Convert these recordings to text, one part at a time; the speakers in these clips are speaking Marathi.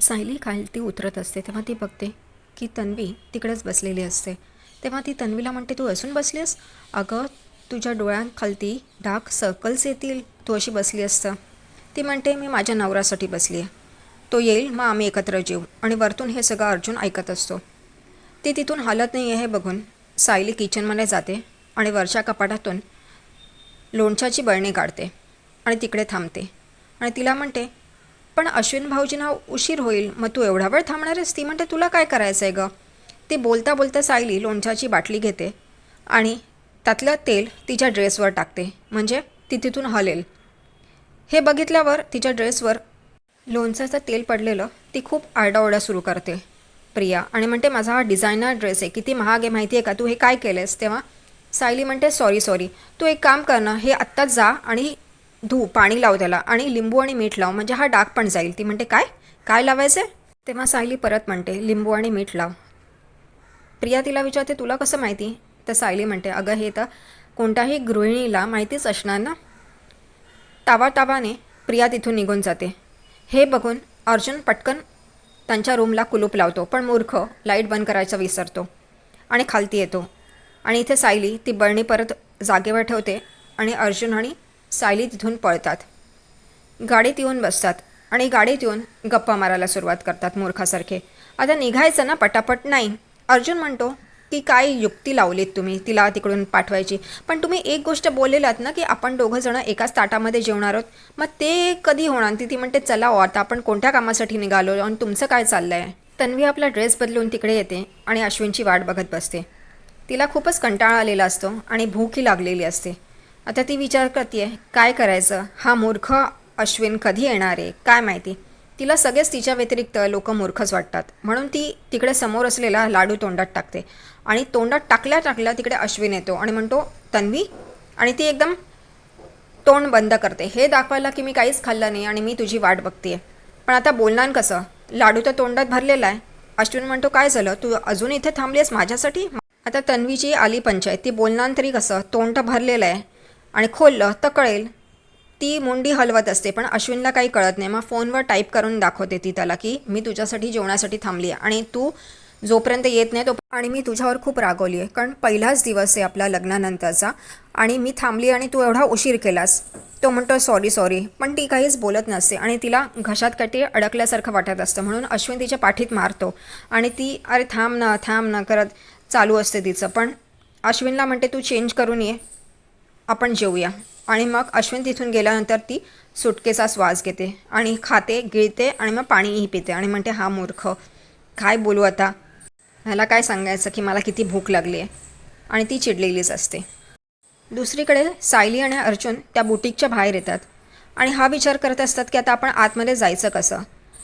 सायली खालती उतरत असते तेव्हा ती बघते की तन्वी तिकडेच बसलेली असते. तेव्हा ती तन्वीला म्हणते तू असून बसलीस अगं तुझ्या डोळ्यांखालती डार्क सर्कल्स येतील. तू अशी बसली असतं. ती म्हणते मी माझ्या नवऱ्यासाठी बसली आहे तो येईल मग आम्ही एकत्र जेऊ. आणि वरतून हे सगळं अर्जुन ऐकत असतो. ती तिथून हालत नाही आहे हे बघून सायली किचनमध्ये जाते आणि वरच्या कपाटातून लोणच्याची बळणी काढते आणि तिकडे थांबते. आणि तिला म्हणते पण अश्विन भाऊजींना उशीर होईल मग तू एवढा वेळ थांबणार आहेस? ती म्हणते तुला काय करायचं आहे गं? ती बोलता बोलता सायली लोणच्याची बाटली घेते आणि त्यातलं तेल तिच्या ड्रेसवर टाकते. म्हणजे ती तिथून हलेल. हे बघितल्यावर तिच्या ड्रेसवर लोणच्याचं तेल पडलेलं ती खूप आरडाओरडा सुरू करते. प्रिया आणि म्हणते माझा हा डिझायनर ड्रेस आहे किती महाग आहे माहिती आहे का? तू हे काय केलंस तेव्हा सायली म्हणते सॉरी सॉरी. तू एक काम कर ना हे आत्ताच जा आणि धू पाणी लाव त्याला आणि लिंबू आणि मीठ लाव. म्हणजे हा डाग पण जाईल. ती म्हणते काय? काय लावायचं आहे तेव्हा सायली परत म्हणते लिंबू आणि मीठ लाव. प्रिया तिला विचारते तुला कसं माहिती? तर सायली म्हणते अगं हे तर कोणत्याही गृहिणीला माहितीच असणार ना? तावातावाने प्रिया तिथून निघून जाते. हे बघून अर्जुन पटकन त्यांच्या रूमला कुलूप लावतो पण मूर्ख लाइट बंद करायचं विसरतो आणि खालती येतो. आणि इथे सायली ती बळणी परत जागेवर ठेवते आणि अर्जुन आणि सायली तिथून पळतात. गाडीत येऊन बसतात आणि गाडीत येऊन गप्पा मारायला सुरुवात करतात मूर्खासारखे. आता निघायचं ना पटापट? नाही. अर्जुन म्हणतो की काय युक्ती लावलीत तुम्ही? तिला तिकडून पाठवायची. पण तुम्ही एक गोष्ट बोललेलात ना की आपण दोघं जणं एकाच ताटामध्ये जेवणार आहोत. मग ते कधी होणार? ती ती म्हणते चला हो आता आपण कोणत्या कामासाठी निघालो आणि तुमचं काय चाललं आहे तन्वी आपला ड्रेस बदलून तिकडे येते आणि अश्विनची वाट बघत बसते. तिला खूपच कंटाळा आलेला असतो आणि भूकही लागलेली असते. आता ती विचार करते काय करायचं? हा मूर्ख अश्विन कधी येणार आहे? काय माहिती? तिला सगळेच तिच्या व्यतिरिक्त लोक मूर्खच वाटतात. म्हणून ती तिकडे समोर असलेला लाडू तोंडात टाकते. आणि तोंडात टाकल्या टाकल्या तिकडे अश्विन येतो आणि म्हणतो तन्वी? आणि ती एकदम तोंड बंद करते. हे दाखवायला की मी काहीच खाल्लं नाही आणि मी तुझी वाट बघते पण आता बोलणार कसं? लाडू तर तोंडात भरलेला आहे. अश्विन म्हणतो काय झालं? तू अजून इथे थांबली आहेस माझ्यासाठी? आता तन्वीची आली पंचायत. ती बोलणार तरी कसं? तोंड तर भरलेलं आहे. आणि खोललं तर कळेल. ती मुंडी हलवत असते पण अश्विनला काही कळत नाही. मग फोनवर टाईप करून दाखवते ती त्याला की मी तुझ्यासाठी जेवणासाठी थांबली आहे. आणि तू जोपर्यंत येत नाही तो आणि मी तुझ्यावर खूप रागवली आहे कारण पहिलाच दिवस आहे आपला लग्नानंतरचा. आणि मी थांबली आणि तू एवढा उशीर केलास. तो म्हणतो सॉरी सॉरी. पण ती काहीच बोलत नसते आणि तिला घशात काही अडकल्यासारखं वाटत असतं. म्हणून अश्विन तिच्या पाठीत मारतो. आणि ती अरे थांब ना थांब ना करत चालू असते तिचं. पण अश्विनला म्हणते तू चेंज करून ये. आपण जेवूया आणि मग अश्विन तिथून गेल्यानंतर ती सुटकेचा श्वास घेते आणि खाते गिळते आणि मग पाणीही पिते आणि म्हणते हा मूर्ख काय बोलू आता? ह्याला काय सांगायचं की मला किती भूक लागली आहे आणि ती चिडलेलीच असते. दुसरीकडे सायली आणि अर्जुन त्या बुटीकच्या बाहेर येतात आणि हा विचार करत असतात की आता आपण आतमध्ये जायचं कसं?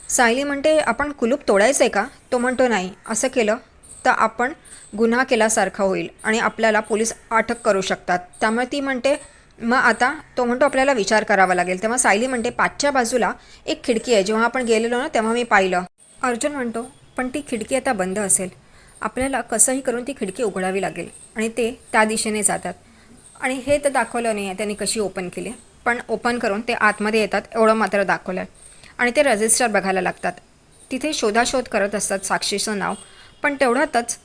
सायली म्हणते आपण कुलूप तोडायचं आहे का? तो म्हणतो नाही असं केलं तर आपण गुन्हा केल्यासारखा होईल आणि आपल्याला पोलीस अटक करू शकतात. त्यामुळे ती म्हणते मग आता तो म्हणतो आपल्याला विचार करावा लागेल. तेव्हा सायली म्हणते पाचच्या बाजूला एक खिडकी आहे. जेव्हा आपण गेलेलो ना तेव्हा मी पाहिलं. अर्जुन म्हणतो पण ती खिडकी आता बंद असेल. आपल्याला कसंही करून ती खिडकी उघडावी लागेल. आणि ते त्या दिशेने जातात. आणि हे तर दाखवलं नाही आहे त्यांनी कशी ओपन केली. पण ओपन करून ते आतमध्ये येतात एवढं मात्र दाखवलं आहे आणि ते रजिस्टर बघायला लागतात. तिथे शोधाशोध करत असतात साक्षीचं नाव. पण तेवढ्यातच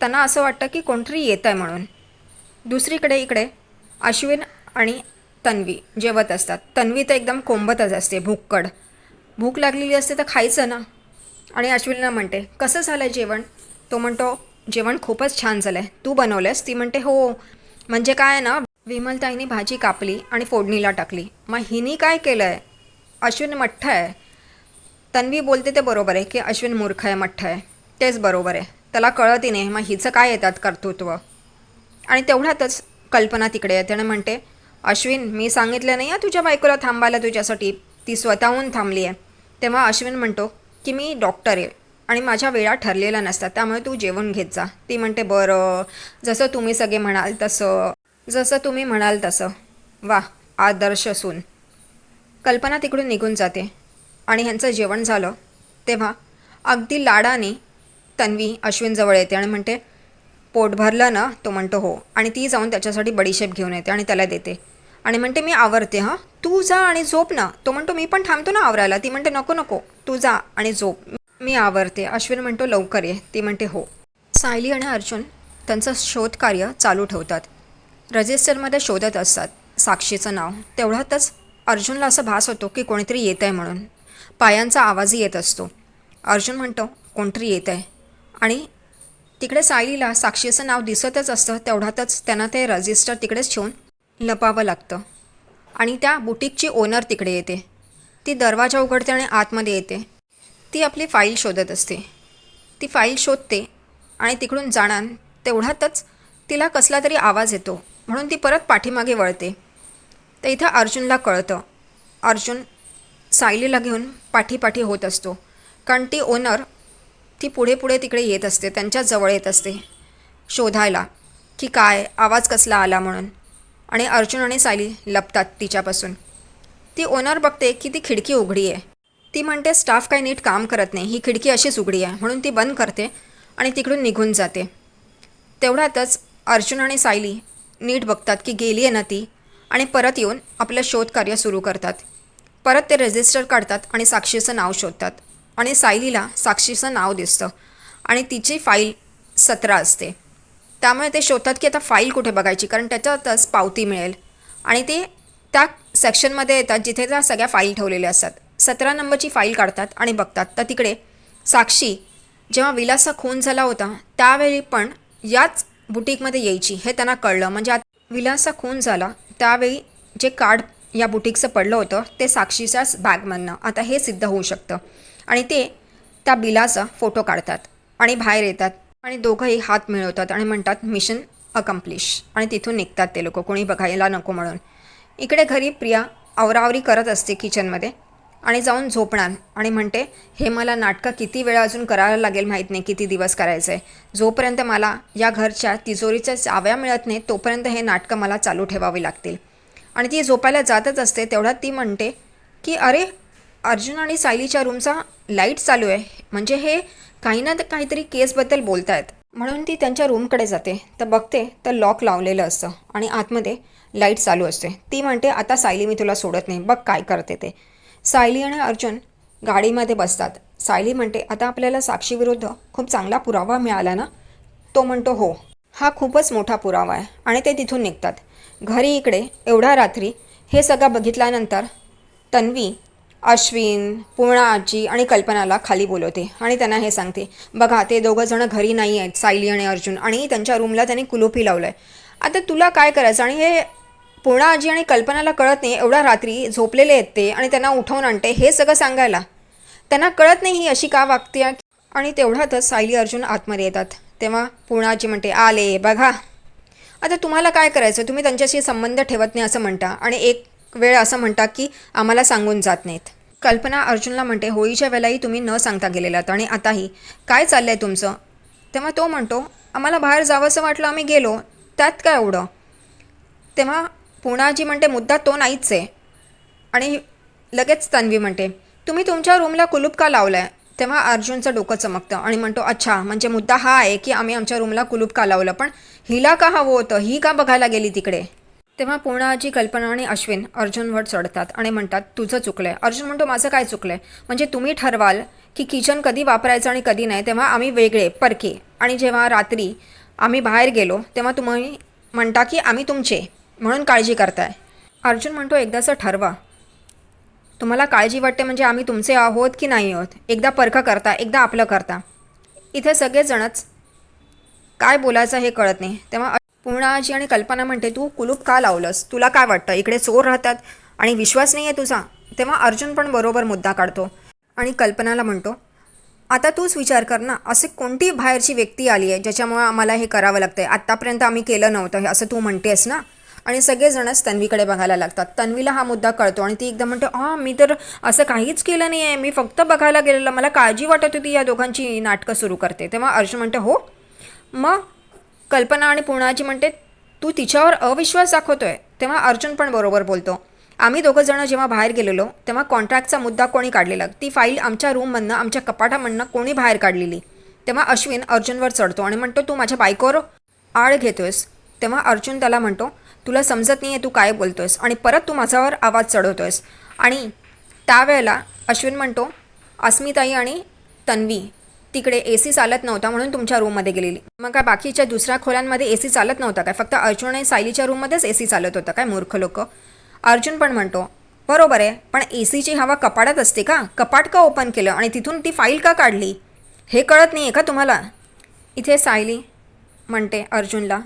त्यांना असं वाटतं की कोणतरी येतं आहे म्हणून. दुसरीकडे इकडे अश्विन आणि तन्वी जेवत असतात. तन्वी तर एकदम कोंबतच असते भूककड. भूक लागलेली असते तर खायचं ना. आणि अश्विनला म्हणते कसं झालं आहे जेवण? तो म्हणतो जेवण खूपच छान झालं आहे तू बनवलंस? ती म्हणते हो. म्हणजे काय आहे ना विमलताईने भाजी कापली आणि फोडणीला टाकली. मग हिनी काय केलं आहे अश्विन मठ्ठ आहे. तन्वी बोलते ते बरोबर आहे की अश्विन मूर्ख आहे मठ्ठ आहे. तेच बरोबर आहे. त्याला कळतही नाही मग हिचं काय येतात कर्तृत्व? आणि तेवढ्यातच कल्पना तिकडे येते आणि म्हणते अश्विन मी सांगितलं नाही आहे तुझ्या बायकोला थांबायला तुझ्यासाठी? ती स्वतःहून थांबली आहे. तेव्हा अश्विन म्हणतो की मी डॉक्टर आहे आणि माझ्या वेळा ठरलेल्या नसतात त्यामुळे तू जेवण घेत जा. ती म्हणते बरं जसं तुम्ही सगळे म्हणाल तसं जसं तुम्ही म्हणाल तसं. वा आदर्श सून. कल्पना तिकडून निघून जाते. आणि ह्यांचं जेवण झालं. तेव्हा अगदी लाडाने तन्वी अश्विनजवळ येते आणि म्हणते पोट भरलं ना? तो म्हणतो हो. आणि ती जाऊन त्याच्यासाठी बडीशेप घेऊन येते आणि त्याला देते. आणि म्हणते मी आवरते हां. तू जा आणि झोप ना. तो म्हणतो मी पण थांबतो ना आवरायला. ती म्हणते नको नको. तू जा आणि झोप. मी आवरते. अश्विन म्हणतो लवकर ये. ती म्हणते हो. सायली आणि अर्जुन त्यांचं शोधकार्य चालू ठेवतात. रजिस्टरमध्ये शोधत असतात साक्षीचं नाव. तेवढ्यातच अर्जुनला असं भास होतो की कोणीतरी येत आहे म्हणून. पायांचा आवाजही येत असतो. अर्जुन म्हणतो कोणतरी येत आहे आणि तिकडे सायलीला साक्षीचं नाव दिसतच असतं तेवढ्यातच त्यांना ते रजिस्टर तिकडेच ठेवून लपावं लागतं. आणि त्या बुटीकची ओनर तिकडे येते. ती दरवाजा उघडते आणि आतमध्ये येते. ती आपली फाईल शोधत असते. ती फाईल शोधते आणि तिकडून जाणार तेवढ्यातच तिला कसला तरी आवाज येतो म्हणून ती परत पाठीमागे वळते. तर इथं अर्जुनला कळतं. अर्जुन सायलीला घेऊन पाठीपाठी होत असतो. कारण ती ओनर ती पुढे पुढे तिकडे येत असते त्यांच्या जवळ येत असते शोधायला की काय आवाज कसला आला म्हणून. आणि अर्जुन आणि सायली लपतात तिच्यापासून. ती ओनर बघते की ती खिडकी उघडी आहे. ती म्हणते स्टाफ काही नीट काम करत नाही ही खिडकी अशीच उघडी आहे. म्हणून ती बंद करते आणि तिकडून निघून जाते. तेवढ्यातच अर्जुन आणि सायली नीट बघतात की गेली आहे ना ती आणि परत येऊन आपलं शोधकार्य सुरू करतात. परत ते रजिस्टर काढतात आणि साक्षीचं नाव शोधतात. आणि सायलीला साक्षीचं नाव दिसतं. आणि तिची फाईल सतरा असते. त्यामुळे ते शोधतात की आता फाईल कुठे बघायची? कारण त्याच्यातच पावती मिळेल. आणि ते त्या सेक्शनमध्ये येतात जिथे त्या सगळ्या फाईल ठेवलेल्या असतात. सतरा नंबरची फाईल काढतात आणि बघतात. तर तिकडे साक्षी जेव्हा विलासचा खून झाला होता त्यावेळी पण याच बुटीकमध्ये यायची हे त्यांना कळलं. म्हणजे आता विलासचा खून झाला त्यावेळी जे कार्ड या बुटीकचं पडलं होतं ते साक्षीच्याच बॅगमधनं आता हे सिद्ध होऊ शकतं. आणि ते त्या बिलाचा फोटो काढतात आणि बाहेर येतात आणि दोघंही हात मिळवतात आणि म्हणतात मिशन अकम्प्लिश आणि तिथून निघतात ते लोक. कोणी बघायला नको म्हणून. इकडे घरी प्रिया आवरावरी करत असते किचनमध्ये आणि जाऊन झोपणार आणि म्हणते हे मला नाटकं किती वेळा अजून करायला लागेल माहीत नाही किती दिवस करायचं आहे जोपर्यंत मला या घरच्या तिजोरीच्या चाव्या मिळत नाही तोपर्यंत हे नाटकं मला चालू ठेवावी लागतील. आणि ती झोपायला जातच असते. तेवढ्यात ती म्हणते की अरे अर्जुन आणि सायलीच्या रूमचा लाइट चालू आहे. म्हणजे हे काही ना काहीतरी केसबद्दल बोलत आहेत म्हणून ती त्यांच्या रूमकडे जाते. तर बघते तर लॉक लावलेलं असतं. आणि आतमध्ये लाइट चालू असते. ती म्हणते आता सायली मी तुला सोडत नाही. बघ काय करते ते. सायली आणि अर्जुन गाडीमध्ये बसतात. सायली म्हणते आता आपल्याला साक्षीविरुद्ध खूप चांगला पुरावा मिळाला ना? तो म्हणतो हो. हा खूपच मोठा पुरावा आहे. आणि ते तिथून निघतात. घरी इकडे एवढ्या रात्री हे सगळं बघितल्यानंतर तन्वी अश्विन पूर्णा आजी आणि कल्पनाला खाली बोलवते आणि त्यांना हे सांगते बघा ते दोघं जण घरी नाही आहेत सायली आणि अर्जुन आणि त्यांच्या रूमला त्यांनी कुलूपही लावलं आहे आता तुला काय करायचं? आणि हे पूर्णा आजी आणि कल्पनाला कळत नाही एवढ्या रात्री झोपलेले आहेत ते आणि त्यांना उठवून आणते हे सगळं सांगायला. त्यांना कळत नाही ही अशी का वागते आणि तेवढ्यातच सायली अर्जुन आतमध्ये येतात. तेव्हा पूर्णा आजी म्हणते आले बघा. आता तुम्हाला काय करायचं? तुम्ही त्यांच्याशी संबंध ठेवत नाही असं म्हणता आणि एक वेळ असं म्हणता की आम्हाला सांगून जात नाहीत. कल्पना अर्जुनला म्हणते होळीच्या वेळेलाही तुम्ही न सांगता गेलेलात आणि आताही. काय चाललं आहे तुमचं? तेव्हा तो म्हणतो आम्हाला बाहेर जावंसं वाटलं आम्ही गेलो. त्यात काय एवढं? तेव्हा पुणाजी म्हणते मुद्दा तो नाहीच आहे. आणि लगेच तन्वी म्हणते तुम्ही तुमच्या रूमला कुलूप का लावलं आहे तेव्हा अर्जुनचं डोकं चमकतं आणि म्हणतो अच्छा म्हणजे मुद्दा हा आहे की आम्ही आमच्या रूमला कुलूप का लावलं पण हिला का हवं होतं? ही का बघायला गेली तिकडे? तेव्हा पूर्णाजी कल्पना आणि अश्विन अर्जुनवर चढतात आणि म्हणतात तुझं चुकलं आहे अर्जुन म्हणतो माझं काय चुकलं आहे म्हणजे तुम्ही ठरवाल की किचन कधी वापरायचं आणि कधी नाही तेव्हा आम्ही वेगळे परके. आणि जेव्हा रात्री आम्ही बाहेर गेलो तेव्हा तुम्ही म्हणता की आम्ही तुमचे म्हणून काळजी करताय. अर्जुन म्हणतो एकदाचं ठरवा. तुम्हाला काळजी वाटते म्हणजे आम्ही तुमचे आहोत की नाही आहोत? एकदा परखं करता एकदा आपलं करता. इथे सगळेजणच काय बोलायचं हे कळत नाही. तेव्हा पूर्णाजी आणि कल्पना म्हणते तू कुलूप का लावलंस? तुला काय वाटतं? इकडे चोर राहतात आणि विश्वास नाही आहे तुझा? तेव्हा अर्जुन पण बरोबर मुद्दा काढतो आणि कल्पनाला म्हणतो आता तूच विचार कर ना असे कोणती बाहेरची व्यक्ती आली आहे ज्याच्यामुळे आम्हाला हे करावं लागतं आहे आत्तापर्यंत आम्ही केलं नव्हतं हे असं तू म्हणतेस ना? आणि सगळेजणच तन्वीकडे बघायला लागतात. तन्वीला हा मुद्दा कळतो आणि ती एकदम म्हणते हां मी तर असं काहीच केलं नाही आहे मी फक्त बघायला गेलेलं. मला काळजी वाटत होती या दोघांची नाटकं सुरू करते. तेव्हा अर्जुन म्हणते हो. मग कल्पना आणि पूर्णाजी म्हणते तू तिच्यावर अविश्वास दाखवतोय. तेव्हा अर्जुन पण बरोबर बोलतो आम्ही दोघं जण जेव्हा बाहेर गेलेलो तेव्हा कॉन्ट्रॅक्टचा मुद्दा कोणी काढलेला? ती फाईल आमच्या रूममधनं आमच्या कपाटामधनं कोणी बाहेर काढलेली? तेव्हा अश्विन अर्जुनवर चढतो आणि म्हणतो तू माझ्या बायकोवर आळ घेतोयस. तेव्हा अर्जुन त्याला म्हणतो तुला समजत नाही आहे तू काय बोलतोयस आणि परत तू माझ्यावर आवाज चढवतोयस. आणि त्यावेळेला अश्विन म्हणतो अस्मिताई आणि तन्वी तिकडे ए सी चालत नव्हता म्हणून तुमच्या रूममध्ये गेलेली. मग काय बाकीच्या दुसऱ्या खोल्यांमध्ये ए सी चालत नव्हता काय? फक्त अर्जुन आणि सायलीच्या रूममध्येच ए सी चालत होता काय मूर्ख लोक? अर्जुन पण म्हणतो बरोबर आहे पण ए सीची हवा कपाटात असते का? कपाट का ओपन केलं आणि तिथून ती फाईल का काढली? हे कळत नाही आहे का तुम्हाला? इथे सायली म्हणते अर्जुनला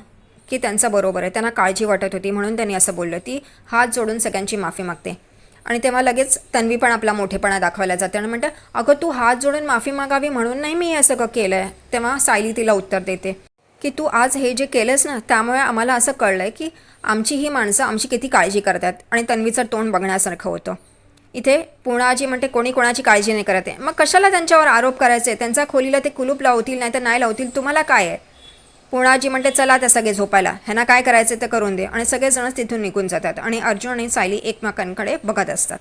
की त्यांचं बरोबर आहे त्यांना काळजी वाटत होती म्हणून त्यांनी असं बोललं. ती हात जोडून सगळ्यांची माफी मागते. आणि तेव्हा लगेच तन्वी पण आपला मोठेपणा दाखवायला जाते आणि म्हणते अगं तू हात जोडून माफी मागावी म्हणून नाही मी हे सगळं केलं आहे तेव्हा सायली तिला उत्तर देते की तू आज हे जे केलंस ना त्यामुळे आम्हाला असं कळलं आहे की आमची ही माणसं आमची किती काळजी करतात. आणि तन्वीचं तोंड बघण्यासारखं होतं. इथे पुणाजी म्हणते कोणी कोणाची काळजी नाही करत आहे. मग कशाला त्यांच्यावर आरोप करायचे? त्यांच्या खोलीला ते कुलूप लावतील नाही तर नाही लावतील? तुम्हाला काय आहे? पुणाजी म्हणते चला त्या सगळे झोपायला. ह्यांना काय करायचं ते करून दे. आणि सगळेजणच तिथून निघून जातात. आणि अर्जुन आणि सायली एकमेकांकडे बघत असतात.